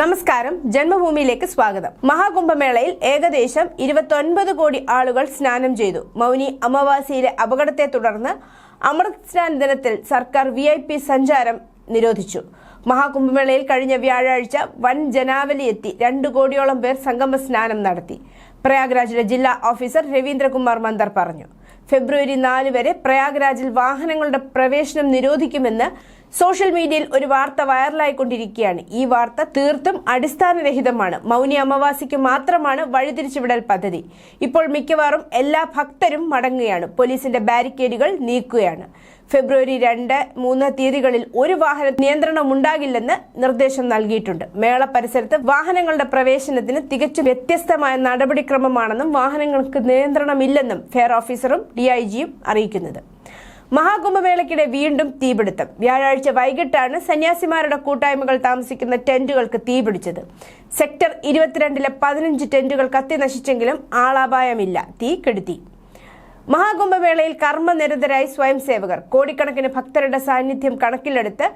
നമസ്കാരം. ജന്മഭൂമിയിലേക്ക് സ്വാഗതം. മഹാകുംഭമേളയിൽ ഏകദേശം ഇരുപത്തൊൻപത് കോടി ആളുകൾ സ്നാനം ചെയ്തു. മൗനി അമാവാസിയിലെ അപകടത്തെ തുടർന്ന് അമൃത് സ്നാൻ ദിനത്തിൽ സർക്കാർ വി ഐ പി സഞ്ചാരം നിരോധിച്ചു. മഹാകുംഭമേളയിൽ കഴിഞ്ഞ വ്യാഴാഴ്ച വൻ ജനാവലി എത്തി രണ്ടു കോടിയോളം പേർ സംഗമ സ്നാനം നടത്തി. പ്രയാഗ്രാജിലെ ജില്ലാ ഓഫീസർ രവീന്ദ്രകുമാർ മന്ദർ പറഞ്ഞു. ഫെബ്രുവരി നാല് വരെ പ്രയാഗ്രാജിൽ വാഹനങ്ങളുടെ പ്രവേശനം നിരോധിക്കുമെന്ന് സോഷ്യൽ മീഡിയയിൽ ഒരു വാർത്ത വൈറലായിക്കൊണ്ടിരിക്കുകയാണ്. ഈ വാർത്ത തീർത്തും അടിസ്ഥാനരഹിതമാണ്. മൗനി അമാവാസിക്ക് മാത്രമാണ് വഴിതിരിച്ചുവിടൽ പദ്ധതി. ഇപ്പോൾ മിക്കവാറും എല്ലാ ഭക്തരും മടങ്ങുകയാണ്. പോലീസിന്റെ ബാരിക്കേഡുകൾ നീക്കുകയാണ്. ഫെബ്രുവരി രണ്ട് മൂന്ന് തീയതികളിൽ ഒരു വാഹന നിയന്ത്രണം ഉണ്ടാകില്ലെന്ന് നിർദ്ദേശം നൽകിയിട്ടുണ്ട്. മേള പരിസരത്ത് വാഹനങ്ങളുടെ പ്രവേശനത്തിന് തികച്ചും വ്യത്യസ്തമായ നടപടിക്രമമാണെന്നും വാഹനങ്ങൾക്ക് നിയന്ത്രണമില്ലെന്നും ഫെയർ ഓഫീസറും ഡിഐജിയും അറിയിക്കുന്നത്. മഹാകുംഭമേളയ്ക്കിടെ വീണ്ടും തീപിടുത്തം. വ്യാഴാഴ്ച വൈകിട്ടാണ് സന്യാസിമാരുടെ കൂട്ടായ്മകൾ താമസിക്കുന്ന ടെന്റുകൾക്ക് തീപിടിച്ചത്. സെക്ടർ ഇരുപത്തിരണ്ടിലെ പതിനഞ്ച് ടെന്റുകൾ കത്തി നശിച്ചെങ്കിലും ആളാപായമില്ല. തീ കെടുത്തി. മഹാകുംഭമേളയിൽ കർമ്മനിരതരായി സ്വയം സേവകർ കോടിക്കണക്കിന് ഭക്തരുടെ സാന്നിധ്യം കണക്കിലെടുത്ത്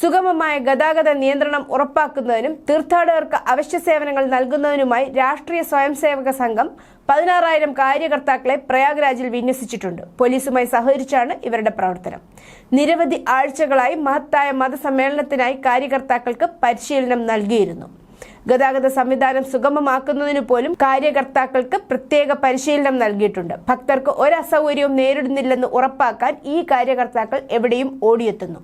സുഗമമായ ഗതാഗത നിയന്ത്രണം ഉറപ്പാക്കുന്നതിനും തീർത്ഥാടകർക്ക് അവശ്യ സേവനങ്ങൾ നൽകുന്നതിനുമായി രാഷ്ട്രീയ സ്വയംസേവക സംഘം പതിനാറായിരം കാര്യകർത്താക്കളെ പ്രയാഗ്രാജിൽ വിന്യസിച്ചിട്ടുണ്ട്. പോലീസുമായി സഹകരിച്ചാണ് ഇവരുടെ പ്രവർത്തനം. നിരവധി ആഴ്ചകളായി മഹത്തായ മതസമ്മേളനത്തിനായി കാര്യകർത്താക്കൾക്ക് പരിശീലനം നൽകിയിരുന്നു. ഗതാഗത സംവിധാനം സുഗമമാക്കുന്നതിന് പോലും കാര്യകർത്താക്കൾക്ക് പ്രത്യേക പരിശീലനം നൽകിയിട്ടുണ്ട്. ഭക്തർക്ക് ഒരു നേരിടുന്നില്ലെന്ന് ഉറപ്പാക്കാൻ ഈ കാര്യകർത്താക്കൾ എവിടെയും ഓടിയെത്തുന്നു.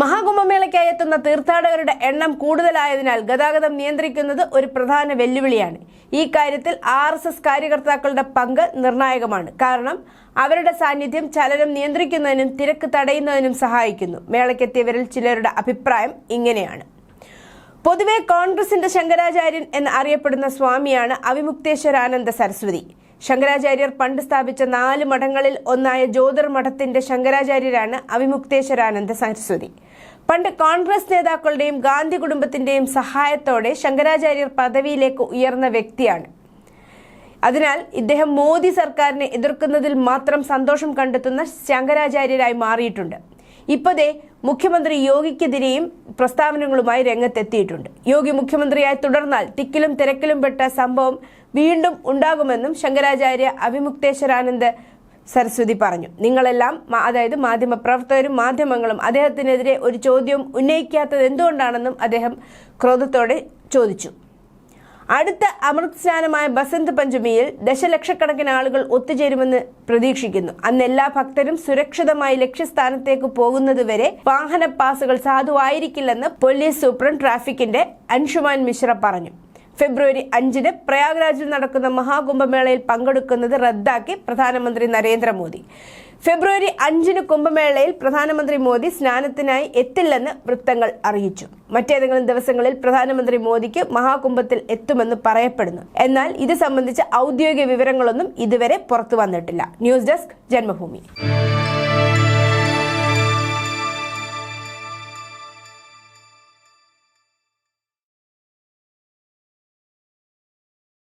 മഹാകുംഭമേളയ്ക്കായി എത്തുന്ന തീർത്ഥാടകരുടെ എണ്ണം കൂടുതലായതിനാൽ ഗതാഗതം നിയന്ത്രിക്കുന്നത് ഒരു പ്രധാന വെല്ലുവിളിയാണ്. ഈ കാര്യത്തിൽ ആർ എസ് എസ് കാര്യകർത്താക്കളുടെ പങ്ക് നിർണായകമാണ്. കാരണം അവരുടെ സാന്നിധ്യം ചലനം നിയന്ത്രിക്കുന്നതിനും തിരക്ക് തടയുന്നതിനും സഹായിക്കുന്നു. മേളയ്ക്കെത്തിയവരിൽ ചിലരുടെ അഭിപ്രായം ഇങ്ങനെയാണ്. പൊതുവെ കോൺഗ്രസിന്റെ ശങ്കരാചാര്യൻ എന്ന് അറിയപ്പെടുന്ന സ്വാമിയാണ് അവിമുക്തേശ്വരാനന്ദ സരസ്വതി. ശങ്കരാചാര്യർ പണ്ട് സ്ഥാപിച്ച നാല് മഠങ്ങളിൽ ഒന്നായ ജ്യോതിർ മഠത്തിന്റെ ശങ്കരാചാര്യരാണ് അവിമുക്തേശ്വരാനന്ദ സരസ്വതി. പണ്ട് കോൺഗ്രസ് നേതാക്കളുടെയും ഗാന്ധി കുടുംബത്തിന്റെയും സഹായത്തോടെ ശങ്കരാചാര്യർ പദവിയിലേക്ക് ഉയർന്ന വ്യക്തിയാണ്. അതിനാൽ ഇദ്ദേഹം മോദി സർക്കാരിനെ എതിർക്കുന്നതിൽ മാത്രം സന്തോഷം കണ്ടെത്തുന്ന ശങ്കരാചാര്യരായി മാറിയിട്ടുണ്ട്. ഇപ്പതേ മുഖ്യമന്ത്രി യോഗിക്കെതിരെയും പ്രസ്താവനകളുമായി രംഗത്തെത്തിയിട്ടുണ്ട്. യോഗി മുഖ്യമന്ത്രിയായി തുടർന്നാൽ തിക്കിലും തിരക്കിലും പെട്ട സംഭവം വീണ്ടും ഉണ്ടാകുമെന്നും ശങ്കരാചാര്യ അഭിമുക്തേശ്വരാനന്ദ് സരസ്വതി പറഞ്ഞു. നിങ്ങളെല്ലാം അതായത് അതായത് മാധ്യമപ്രവർത്തകരും മാധ്യമങ്ങളും അദ്ദേഹത്തിനെതിരെ ഒരു ചോദ്യം ഉന്നയിക്കാത്തത് എന്തുകൊണ്ടാണെന്നും അദ്ദേഹം ക്രോധത്തോടെ ചോദിച്ചു. അടുത്ത അമൃത് സ്നാനമായ ബസന്ത് പഞ്ചമിയിൽ ദശലക്ഷക്കണക്കിന് ആളുകൾ ഒത്തുചേരുമെന്ന് പ്രതീക്ഷിക്കുന്നു. അന്ന് എല്ലാ ഭക്തരും സുരക്ഷിതമായി ലക്ഷ്യസ്ഥാനത്തേക്ക് പോകുന്നതുവരെ വാഹന പാസുകൾ സാധുവായിരിക്കില്ലെന്ന് പോലീസ് സൂപ്രണ്ട് ട്രാഫിക്കിന്റെ അൻഷുമാൻ മിശ്ര പറഞ്ഞു. ഫെബ്രുവരി അഞ്ചിന് പ്രയാഗ്രാജിൽ നടക്കുന്ന മഹാകുംഭമേളയിൽ പങ്കെടുക്കുന്നത് റദ്ദാക്കി പ്രധാനമന്ത്രി നരേന്ദ്രമോദി. ഫെബ്രുവരി അഞ്ചിന് കുംഭമേളയിൽ പ്രധാനമന്ത്രി മോദി സ്നാനത്തിനായി എത്തില്ലെന്ന് വൃത്തങ്ങൾ അറിയിച്ചു. മറ്റേതെങ്കിലും ദിവസങ്ങളിൽ പ്രധാനമന്ത്രി മോദിക്ക് മഹാകുംഭത്തിൽ എത്തുമെന്ന് പറയപ്പെടുന്നു. എന്നാൽ ഇത് സംബന്ധിച്ച ഔദ്യോഗിക വിവരങ്ങളൊന്നും ഇതുവരെ പുറത്തു വന്നിട്ടില്ല. News desk Janmabhumi.